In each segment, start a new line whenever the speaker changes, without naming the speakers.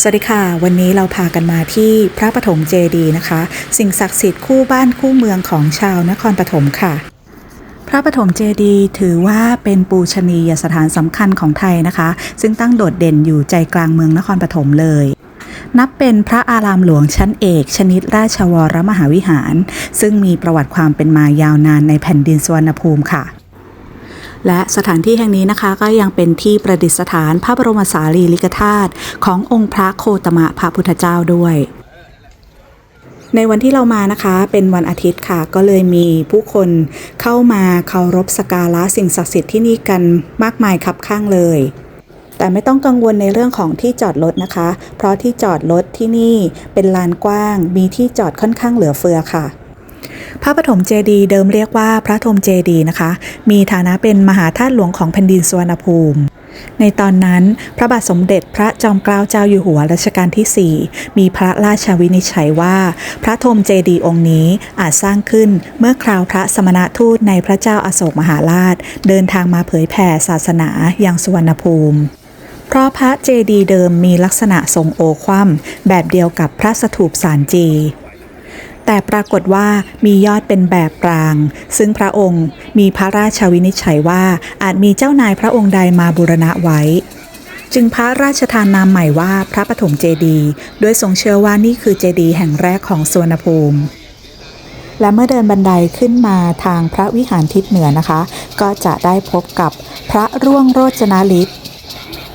สวัสดีค่ะ วันนี้เราพากันมาที่พระปฐมเจดีย์นะคะ สิ่งศักดิ์สิทธิ์คู่บ้านคู่เมืองของชาวนครปฐมค่ะ พระปฐมเจดีย์ถือว่าเป็นปูชนียสถานสำคัญของไทยนะคะ ซึ่งตั้งโดดเด่นอยู่ใจกลางเมืองนครปฐมเลย นับเป็นพระอารามหลวงชั้นเอก ชนิดราชวรมหาวิหาร ซึ่งมีประวัติความเป็นมายาวนานในแผ่นดินสวรรณภูมิค่ะ และสถานที่แห่งนี้นะคะก็ยังเป็นที่ประดิษฐานพระบรมสารีริกธาตุขององค์พระโคตมะพระพุทธเจ้าด้วยในวันที่เรามานะคะเป็นวันอาทิตย์ค่ะ ก็เลยมีผู้คนเข้ามาเคารพสการะสิ่งศักดิ์สิทธิ์ที่นี่กันมากมายคับข้างเลย แต่ไม่ต้องกังวลในเรื่องของที่จอดรถนะคะ เพราะที่จอดรถที่นี่เป็นลานกว้าง มีที่จอดค่อนข้างเหลือเฟือค่ะ พระปฐมเจดีย์เดิมเรียกว่าพระธมเจดีย์นะคะ มีฐานะเป็นมหาธาตุหลวงของแผ่นดินสุวรรณภูมิ ในตอนนั้น พระบาทสมเด็จพระจอมเกล้าเจ้าอยู่หัวรัชกาลที่ 4 มีพระราชวินิจฉัยว่า พระธมเจดีย์องค์นี้อาจสร้างขึ้นเมื่อคราวพระสมณทูตในพระเจ้าอาโศกมหาราช เดินทางมาเผยแผ่ศาสนาอย่างสุวรรณภูมิเพราะพระเจดีย์เดิมมีลักษณะทรงโอคว่ำแบบเดียวกับพระสถูปสารจี แต่ปรากฏว่ามียอดเป็นแบบกลาง ซึ่งพระองค์มีพระราชวินิจฉัยว่าอาจมีเจ้านายพระองค์ใดมาบูรณะไว้ จึงพระราชทานนามใหม่ว่าพระปฐมเจดีย์ด้วยทรงเชื่อว่านี่คือเจดีย์แห่งแรกของสวนภูมิและเมื่อเดินบันไดขึ้นมาทางพระวิหารทิศเหนือนะคะ ก็จะได้พบกับพระร่วงโรจนาลิศ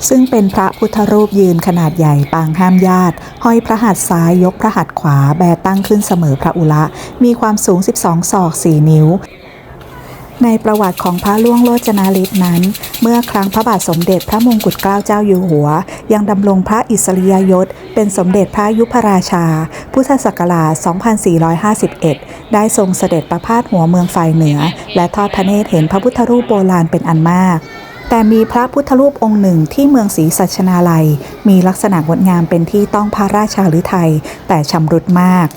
ซึ่งเป็นพระพุทธรูปยืนขนาดใหญ่ปางห้ามญาติ ห้อยพระหัตถ์ซ้ายยกพระหัตถ์ขวาแบตั้งขึ้นเสมอพระอุระมีความสูง 12 ศอก 4 นิ้ว ในประวัติของพระล่วงโลจนาลิศนั้น เมื่อครั้งพระบาทสมเด็จพระมงกุฎเกล้าเจ้าอยู่หัว ยังดำรงพระอิสริยยศ เป็นสมเด็จพระยุพราชา พุทธศักราช 2451 ได้ทรงเสด็จประพาสหัวเมืองฝ่ายเหนือ และทอดพระเนตรเห็นพระพุทธรูปโบราณเป็นอันมาก แต่มีพระพุทธรูปองค์หนึ่งที่เมืองศรีสัชนาลัย มีลักษณะงดงามเป็นที่ต้องพระราชาหฤทัยแต่ชำรุดมาก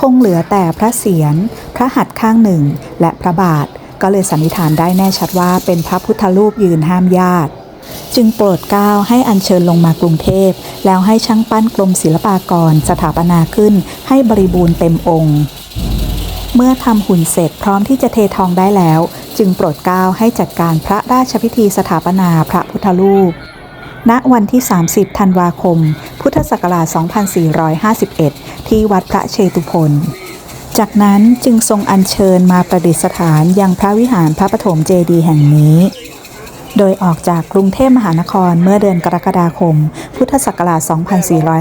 คงเหลือแต่พระเศียร พระหัตถ์ข้างหนึ่ง และพระบาท ก็เลยสันนิษฐานได้แน่ชัดว่าเป็นพระพุทธรูปยืนห้ามญาติจึงโปรดเกล้าให้อัญเชิญลงมากรุงเทพ แล้วให้ช่างปั้นกรมศิลปากรสถาปนาขึ้นให้บริบูรณ์เต็มองค์ เมื่อทำหุ่นเสร็จพร้อมที่จะเททองได้แล้ว จึงโปรดเกล้าให้จัดการพระราชพิธีสถาปนาพระพุทธรูป ณ วันที่ 30 ธันวาคม พุทธศักราช 2451 ที่วัดพระเชตุพนจากนั้นจึงทรงอัญเชิญมาประดิษฐานยังพระวิหารพระปฐมเจดีย์แห่งนี้ โดยออกจากกรุงเทพมหานครเมื่อเดือนกรกฎาคม พุทธศักราช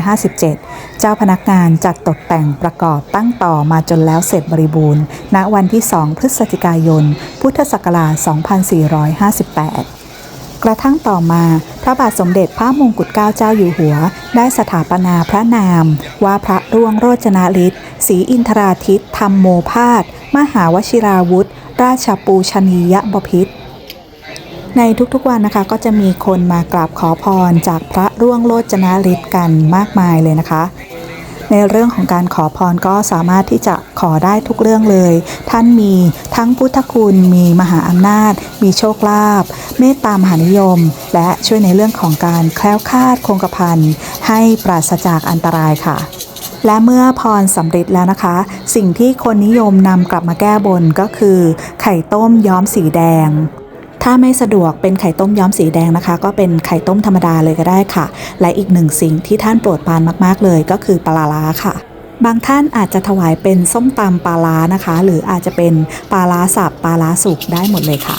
2457 เจ้าพนักงานจัดตกแต่งประกอบตั้งต่อมาจนแล้วเสร็จบริบูรณ์ ณ วันที่ 2 พฤศจิกายน พุทธศักราช 2458กระทั่งต่อมา พระบาทสมเด็จพระมงกุฎเกล้าเจ้าอยู่หัว ได้สถาปนาพระนาม ว่าพระร่วงโรจนาลิศศรีอินทราทิตธรรมโมพาสมหาวชิราวุธ ราชปูชนียบพิตร ในทุกๆวันนะคะก็จะมีคนมากราบขอพรจากพระร่วงโลจนาฤทธิ์กันมากมายเลยนะคะ ในเรื่องของการขอพรก็สามารถที่จะขอได้ทุกเรื่องเลย ท่านมีทั้งพุทธคุณ มีมหาอำนาจ มีโชคลาภเมตตามหานิยม และช่วยในเรื่องของการแคล้วคลาดคงกระพันให้ปราศจากอันตรายค่ะและเมื่อพรสำเร็จแล้วนะคะ สิ่งที่คนนิยมนำกลับมาแก้บนก็คือ ไข่ต้มย้อมสีแดง ถ้าไม่สะดวกเป็นไข่ต้มย้อมสีแดงนะคะ ก็เป็นไข่ต้มธรรมดาเลยก็ได้ค่ะ และอีกหนึ่งสิ่งที่ท่านโปรดปรานมากๆเลยก็คือปลาล้าค่ะบางท่านอาจจะถวายเป็นส้มตำปลาล้านะคะ หรืออาจจะเป็นปลาล้าสับปลาล้าสุกได้หมดเลยค่ะ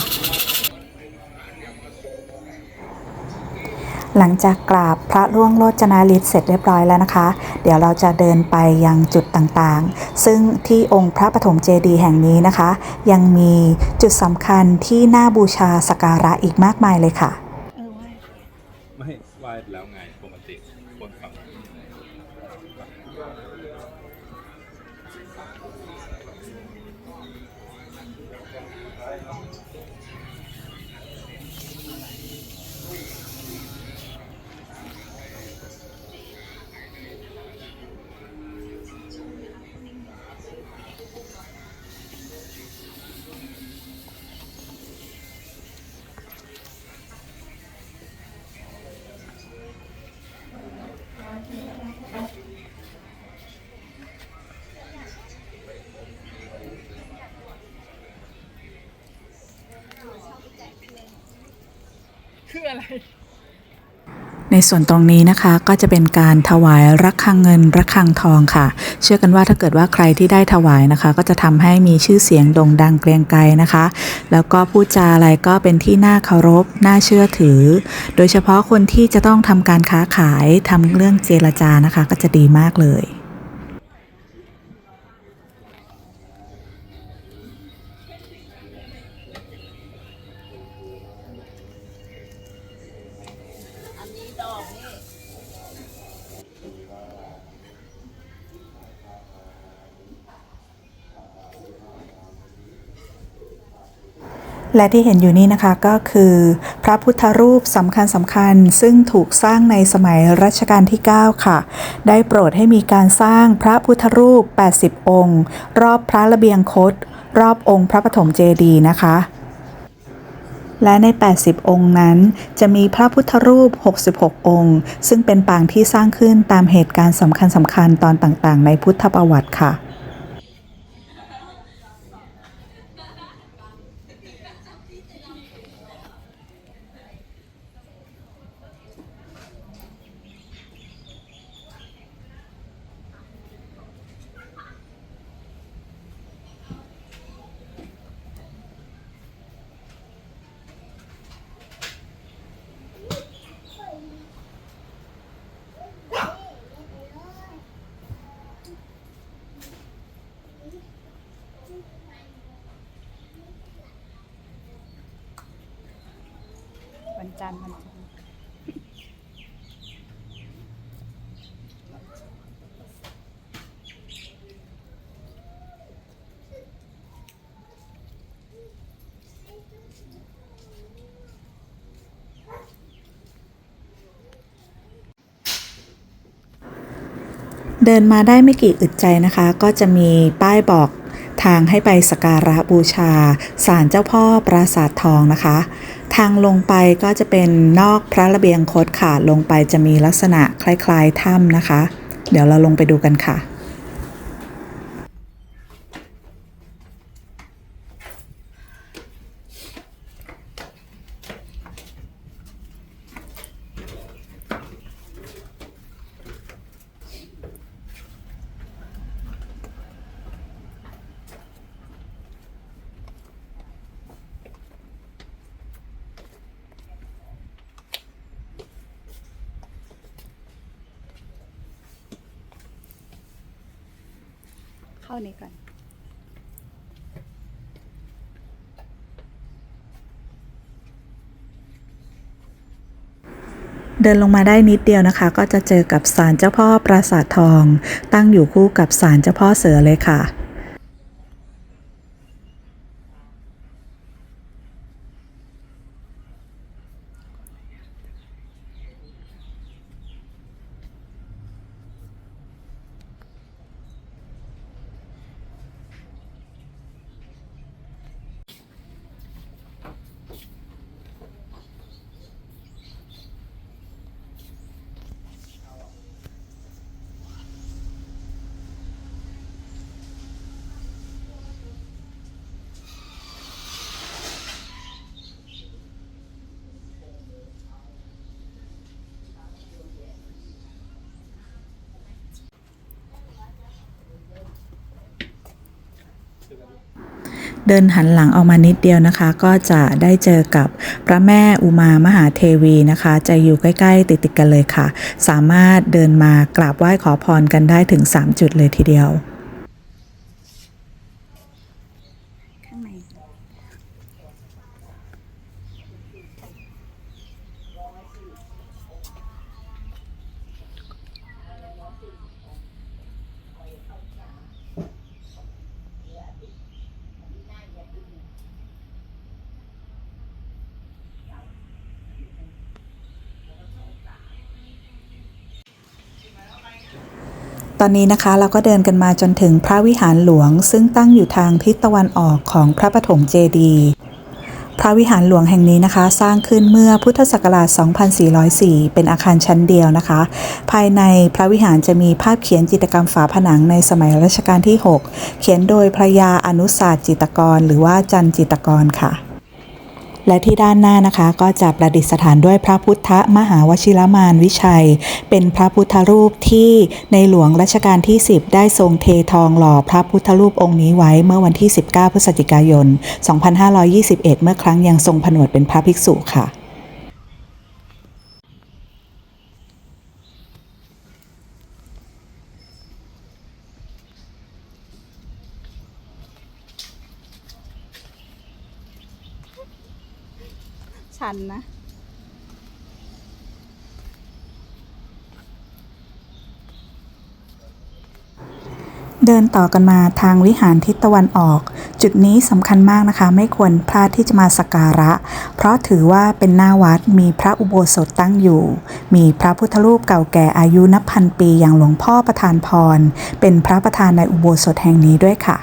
หลังจากกราบพระร่วงโลจนาลิศเสร็จเรียบร้อยแล้วนะคะ เดี๋ยวเราจะเดินไปยังจุดต่างๆ ซึ่งที่องค์พระปฐมเจดีย์แห่งนี้นะคะ ยังมีจุดสำคัญที่น่าบูชาสกการะอีกมากมายเลยค่ะ
ไม่ไหวแล้วไง
คืออะไร
ในส่วนตรงนี้นะคะก็จะเป็นการถวายระฆังเงินระฆังทองค่ะ เชื่อกันว่าถ้าเกิดว่าใครที่ได้ถวายนะคะ ก็จะทำให้มีชื่อเสียงโด่งดังเกรียงไกรนะคะ แล้วก็พูดจาอะไรก็เป็นที่น่าเคารพน่าเชื่อถือ โดยเฉพาะคนที่จะต้องทำการค้าขายทำเรื่องเจรจานะคะ ก็จะดีมากเลย และที่เห็นอยู่นี้นะคะก็คือพระพุทธรูปสำคัญสำคัญซึ่งถูกสร้างในสมัยรัชกาลที่ 9 ค่ะ ได้โปรดให้มีการสร้างพระพุทธรูป 80 องค์ รอบพระระเบียงคตรอบองค์พระปฐมเจดีย์นะคะ และใน 80 องค์นั้น จะมีพระพุทธรูป 66 องค์ ซึ่งเป็นปางที่สร้างขึ้นตามเหตุการณ์สำคัญสำคัญตอนต่างๆ ในพุทธประวัติค่ะ
จันทร์วันจันทร์
เดินมาได้ไม่กี่อึดใจนะคะ ก็จะมีป้ายบอกทางให้ไปสกการะบูชาศาลเจ้าพ่อปราสาททองนะคะ ทางลงไปก็จะเป็นนอกพระระเบียงโคดค่ะลงไปจะมีลักษณะคล้าย ๆ ถ้ำนะคะ เดี๋ยวเราลงไปดูกันค่ะ
เข้านี้ก่อน
เดินลงมาได้นิดเดียวนะคะ ก็จะเจอกับศาลเจ้าพ่อปราสาททอง ตั้งอยู่คู่กับศาลเจ้าพ่อเสือเลยค่ะ เดินหันหลังออกมานิดเดียวนะคะ ก็จะได้เจอกับพระแม่อุมามหาเทวีนะคะ จะอยู่ใกล้ๆ ติดๆกันเลยค่ะ สามารถเดินมากราบไหว้ขอพรกันได้ถึง 3 จุดเลยทีเดียว ตอนนี้นะคะเราก็เดินกันมาจนถึงพระวิหารหลวง ซึ่งตั้งอยู่ทางทิศตะวันออกของพระปฐมเจดีย์พระวิหารหลวงแห่งนี้นะคะ สร้างขึ้นเมื่อพุทธศักราช 2404 เป็นอาคารชั้นเดียวนะคะ ภายในพระวิหารจะมีภาพเขียนจิตรกรรมฝาผนังในสมัยรัชกาลที่ 6 เขียนโดยพระยาอนุศาสตร์จิตกร หรือว่าจันจิตกรค่ะ และที่ด้านหน้านะคะก็จะประดิษฐานด้วยพระพุทธมหาวชิรมานวิชัย เป็นพระพุทธรูปที่ในหลวงรัชกาลที่ 10 ได้ทรงเททองหล่อพระพุทธรูปองค์นี้ไว้เมื่อวันที่ 19 พฤศจิกายน 2521 เมื่อครั้งยังทรงผนวดเป็นพระภิกษุค่ะ
นนะ
เดินต่อกันมาทางวิหารทิศตะวันออก จุดนี้สำคัญมากนะคะ ไม่ควรพลาดที่จะมาสักการะ เพราะถือว่าเป็นหน้าวัดมีพระอุโบสถตั้งอยู่ มีพระพุทธรูปเก่าแก่อายุนับพันปีอย่างหลวงพ่อประธานพร เป็นพระประธานในอุโบสถแห่งนี้ด้วยค่ะ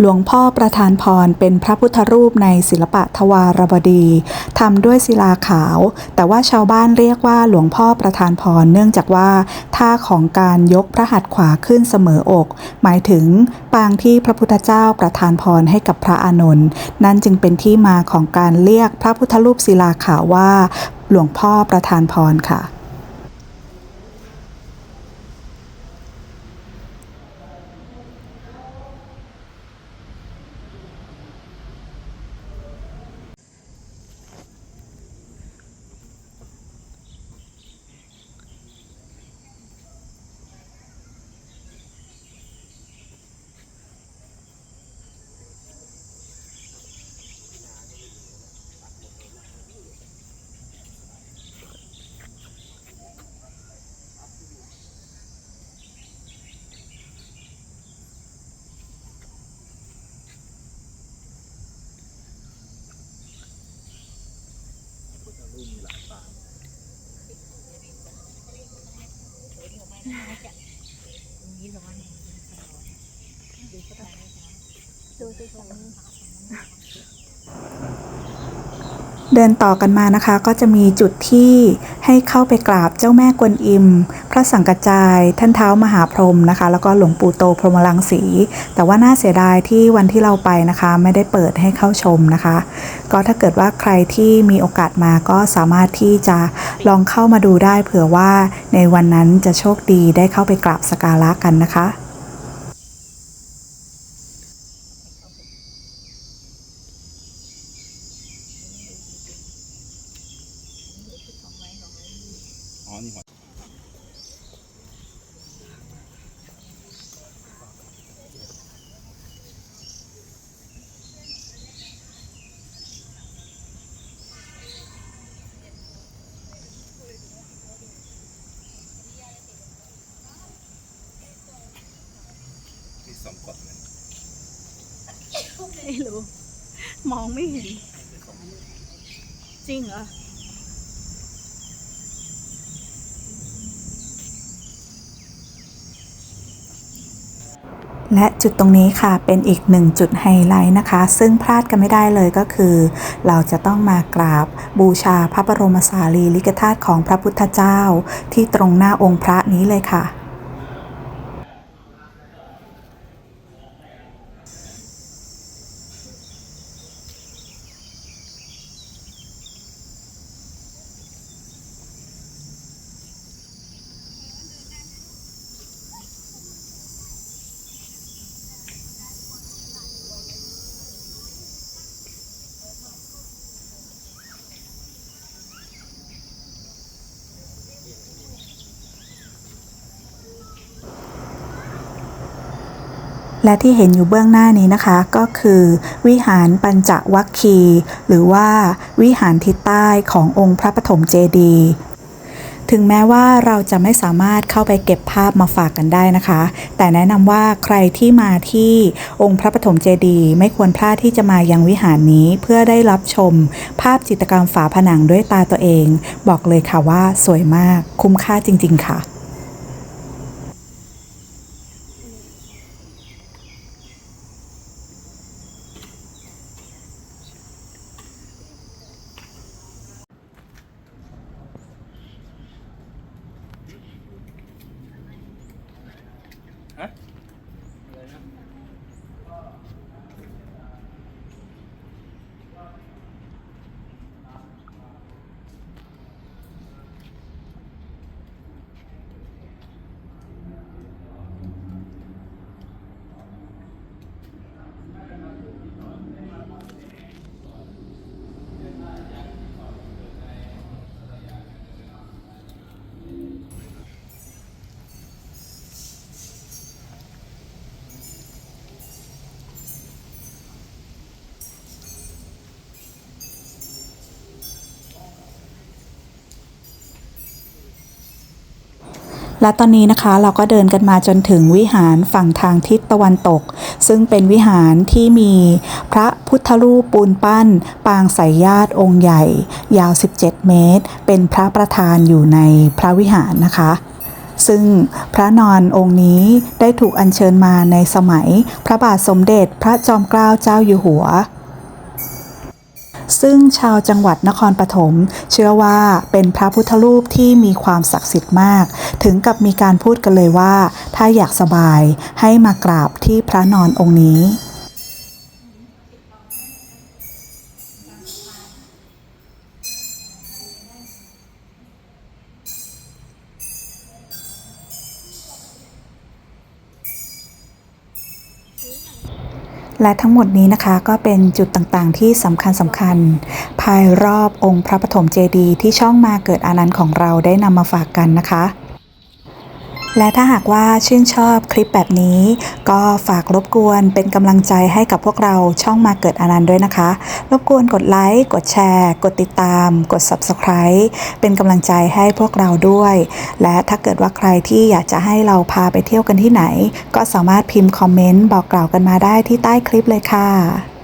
หลวงพ่อประธานพรเป็นพระพุทธรูปในศิลปะทวารวดีทำด้วยศิลาขาว แต่ว่าชาวบ้านเรียกว่าหลวงพ่อประธานพรเนื่องจากว่าท่าของการยกพระหัตถ์ขวาขึ้นเสมออก หมายถึงปางที่พระพุทธเจ้าประทานพรให้กับพระอานนท์นั่นจึงเป็นที่มาของการเรียกพระพุทธรูปศิลาขาวว่า หลวงพ่อประธานพรค่ะ เดินต่อกันมานะคะก็จะมีจุดที่ให้เข้าไปกราบเจ้าแม่กวนอิม พระสังกัจจาย ท่านเท้ามหาพรหมนะคะ แล้วก็หลวงปู่โตพรหมลังสี แต่ว่าน่าเสียดายที่วันที่เราไปนะคะ ไม่ได้เปิดให้เข้าชมนะคะ ก็ถ้าเกิดว่าใครที่มีโอกาสมาก็สามารถที่จะลองเข้ามาดูได้เผื่อว่าในวันนั้นจะโชคดีได้เข้าไปกราบสกการะกันนะคะ
อ๋อ นี่หัว ที่สมกดมัน
ไม่รู้ มองไม่เห็น จริงเหรอ
และจุดตรงนี้ค่ะเป็นอีกหนึ่งจุดไฮไลท์นะคะ ซึ่งพลาดกันไม่ได้เลยก็คือ เราจะต้องมากราบบูชาพระบรมสารีริกธาตุของพระพุทธเจ้า ที่ตรงหน้าองค์พระนี้เลยค่ะ และที่เห็นอยู่เบื้องหน้านี้นะคะ ก็คือวิหารปัญจวัคคีย์หรือว่าวิหารทิศใต้ขององค์พระปฐมเจดีย์ถึงแม้ว่าเราจะไม่สามารถเข้าไปเก็บภาพมาฝากกันได้นะคะ แต่แนะนำว่าใครที่มาที่องค์พระปฐมเจดีย์ไม่ควรพลาดที่จะมายังวิหารนี้เพื่อได้รับชม ภาพจิตรกรรมฝาผนังด้วยตาตัวเอง บอกเลยค่ะว่าสวยมากคุ้มค่าจริง ๆ ค่ะ และตอนนี้นะคะเราก็เดินกันมาจนถึงวิหารฝั่งทางทิศตะวันตก ซึ่งเป็นวิหารที่มีพระพุทธรูปปูนปั้น ปางสายญาติองค์ใหญ่ ยาว 17 เมตร เป็นพระประธานอยู่ในพระวิหารนะคะ ซึ่งพระนอนองค์นี้ได้ถูกอัญเชิญมาในสมัย พระบาทสมเด็จพระจอมเกล้าเจ้าอยู่หัว ซึ่งชาวจังหวัดนครปฐมเชื่อว่าเป็นพระพุทธรูปที่มีความศักดิ์สิทธิ์มาก ถึงกับมีการพูดกันเลยว่า ถ้าอยากสบายให้มากราบที่พระนอนองค์นี้ และทั้งหมดนี้นะคะก็เป็นจุดต่างๆ ที่สำคัญสำคัญ ภายรอบองค์พระปฐมเจดีย์ที่ช่องมาเกิดอานันต์ของเราได้นำมาฝากกันนะคะ และถ้าหากว่าชื่นชอบคลิปแบบนี้ ก็ฝากรบกวนเป็นกำลังใจให้กับพวกเราช่องมาเกิดอนันต์ด้วยนะคะ รบกวนกดไลค์กดแชร์ กดติดตาม กด Subscribe เป็นกำลังใจให้พวกเราด้วย และถ้าเกิดว่าใครที่อยากจะให้เราพาไปเที่ยวกันที่ไหน ก็สามารถพิมพ์คอมเมนต์บอกกล่าวกันมาได้ที่ใต้คลิปเลยค่ะ